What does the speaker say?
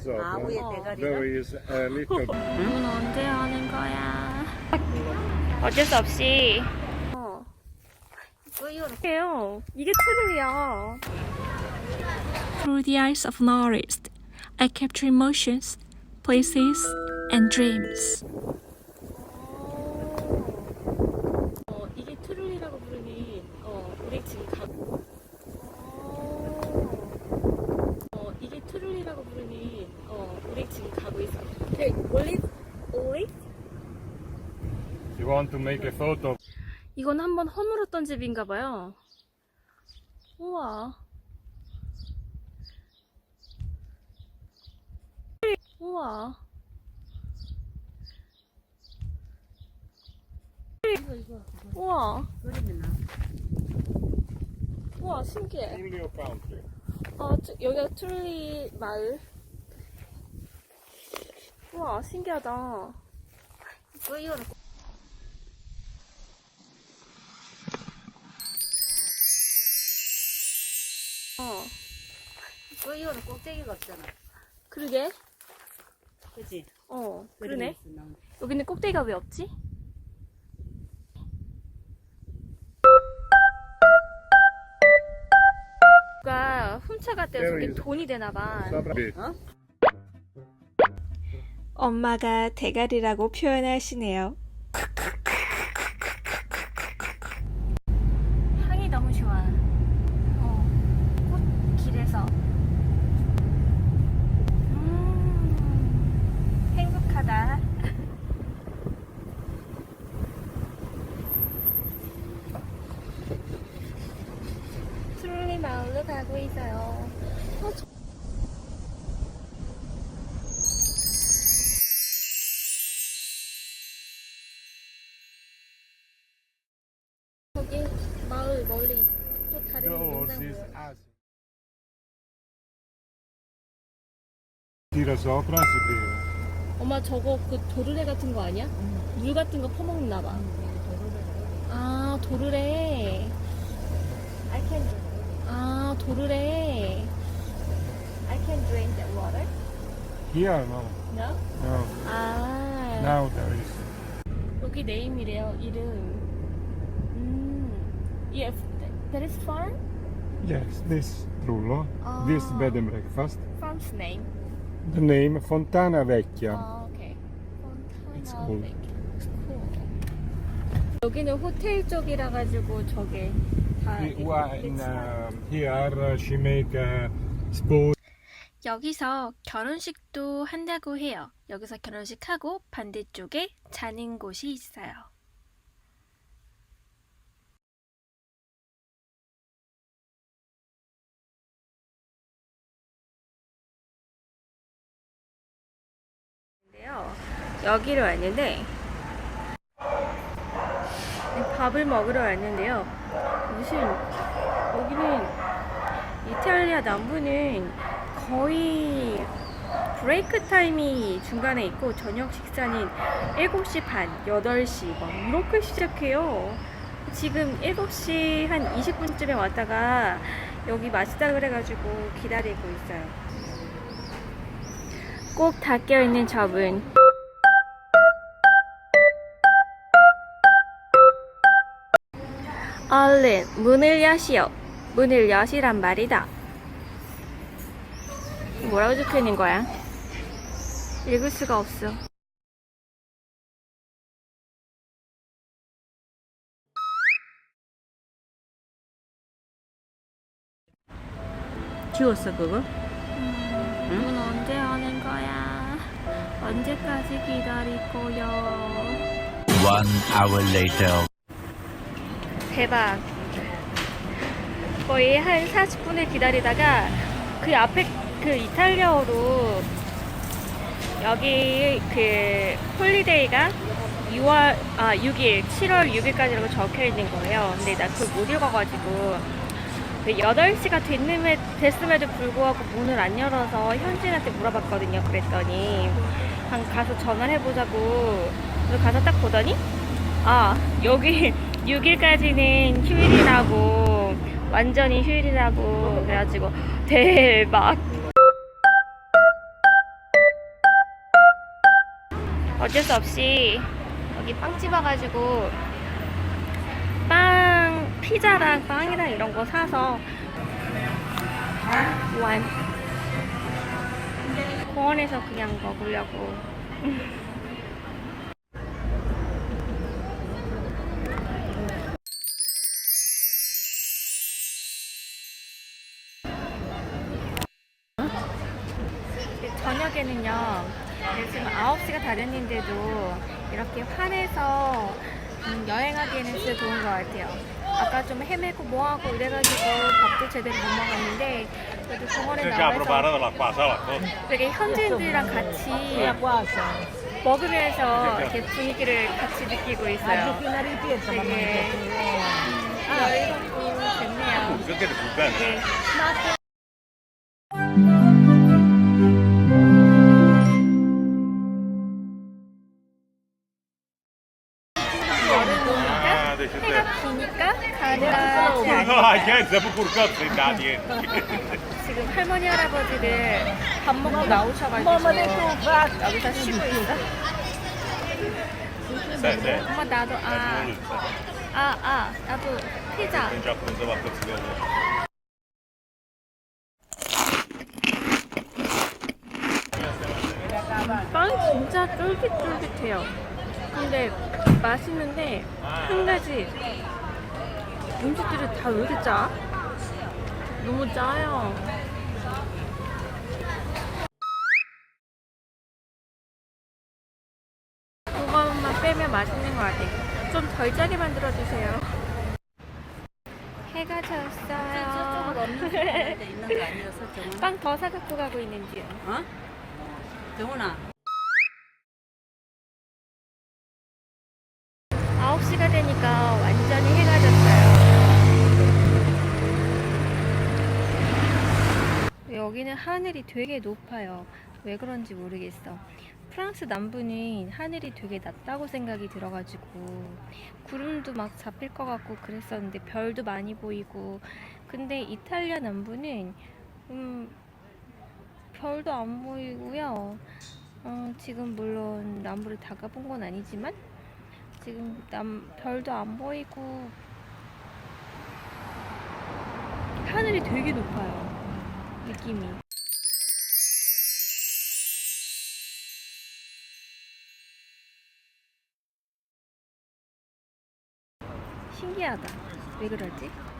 sopra. 아, 위에 대가리가? There is a little 문 언제 하는 거야? 어쩔 수 없이. 어. 이거요. 이게 트루야. Through the eyes of an artist, I capture emotions, places, and dreams. Want to make a photo? 이건 한번 허물었던 집인가 봐요. 우와. 우와. 우와. 우와, 신기해. Julio Country. 아, 저- 여기가 툴리 마을. 우와, 신기하다. 이거는 어, 이거는 꼭대기가 없잖아. 그러게. 그지? 어, 그러네. 여기는 꼭대기가 왜 없지? 누가 훔쳐갔대요. 저게. 돈이 되나봐. Bit. 엄마가 대가리라고 표현하시네요. 향이 너무 좋아. 어, 꽃길에서. 음, 행복하다. 트롤리 마을로 가고 있어요. 어, 저- 저기 마을 멀리 또 다른 Yours 농장 is 보여. Asia. Tira sopra si beve. 엄마 저거 그 도르래 같은 거 아니야? 물 같은 거 퍼먹나 봐. 아 도르래. I can. 아 도르래. I can drink that water. Here no. No? No. 아 Now there is. 여기 네임이래요 이름. 음. Yeah, that is farm. Yes, this Trullo. This Ah. bed and breakfast. Farm's name. The name Fontana Vecchia. 아 오케이. It's 폰타나 cool. Cool. 여기는 호텔 쪽이라 가지고 저게 다 이렇게 wa- in, 그치? um, here uh, she make uh, sport. 여기서 결혼식도 한다고 해요. 여기서 결혼식하고 반대쪽에 자는 곳이 있어요. 인데요. 여기를 왔는데 밥을 먹으러 왔는데요. 무슨 여기는 이탈리아 남부는 거의 브레이크 타임이 중간에 있고 저녁 식사는 7시 반, 8시 막 이렇게 시작해요. 지금 7시 한 20분쯤에 왔다가 여기 맛있다 그래가지고 기다리고 있어요. 꼭 닫혀 있는 접은 얼른 문을 여시오. 문을 여시란 말이다. 뭐라고 적혀 있는 거야? 읽을 수가 없어. 지웠어 그거? 언제까지 기다릴 거야? One hour later. 대박. 거의 한 40분을 기다리다가 그 앞에 그 이탈리아어로 여기 그 홀리데이가 6월 아 6일 7월 6일까지라고 적혀 있는 거예요. 근데 나 그걸 못 읽어가지고 그 8시가 됐음에, 됐음에도 불구하고 문을 안 열어서 현진한테 물어봤거든요. 그랬더니 한 가서 전화를 해보자고. 가서 딱 보더니 아 여기 6일까지는 휴일이라고. 완전히 휴일이라고. 그래가지고 대박. 어쩔 수 없이 여기 빵집 와가지고 빵 피자랑 빵이랑 이런 거 사서 완 공원에서 그냥 먹으려고. 저녁에는요 네, 지금 9시가 다 됐는데도 이렇게 환해서 음, 여행하기에는 진짜 좋은 것 같아요. 아까 좀 헤매고 뭐하고 이래가지고 밥도 제대로 못 먹었는데 그래도 공원에 나와서 la pasa la cosa. 되게 현지인들이랑 같이 먹으면서 이렇게 분위기를 같이 느끼고 있어요 되게 아, 여유롭고 좋네요 te culpan. 네. Ah, 해가. 기니까 가느라 Ah. 지금 할머니 할아버지들 밥 먹고 나오셔가지고 여기서 쉬고 있어. Sério. 엄마 나도 아 아 아 나도 피자. 빵 진짜 쫄깃쫄깃해요. 근데 맛있는데 한 가지 음식들이 다 왜 이렇게 짜? 너무 짜요. 그것만 빼면 맛있는 것 같아요. 좀 덜 짜게 만들어 주세요. 해가 졌어요. 빵 더 사갖고 가고 있는지요. 어? 정훈아. 9시가 되니까 완전히 해가 졌어요. 여기는 하늘이 되게 높아요. 왜 그런지 모르겠어. 프랑스 남부는 하늘이 되게 낮다고 생각이 들어가지고 구름도 막 잡힐 것 같고 그랬었는데 별도 많이 보이고 근데 이탈리아 남부는 음, 별도 안 보이고요. 어, 지금 물론 남부를 다 가본 건 아니지만 지금 남 별도 안 보이고 하늘이 되게 높아요. 느낌이. 신기하다. 왜 그러지?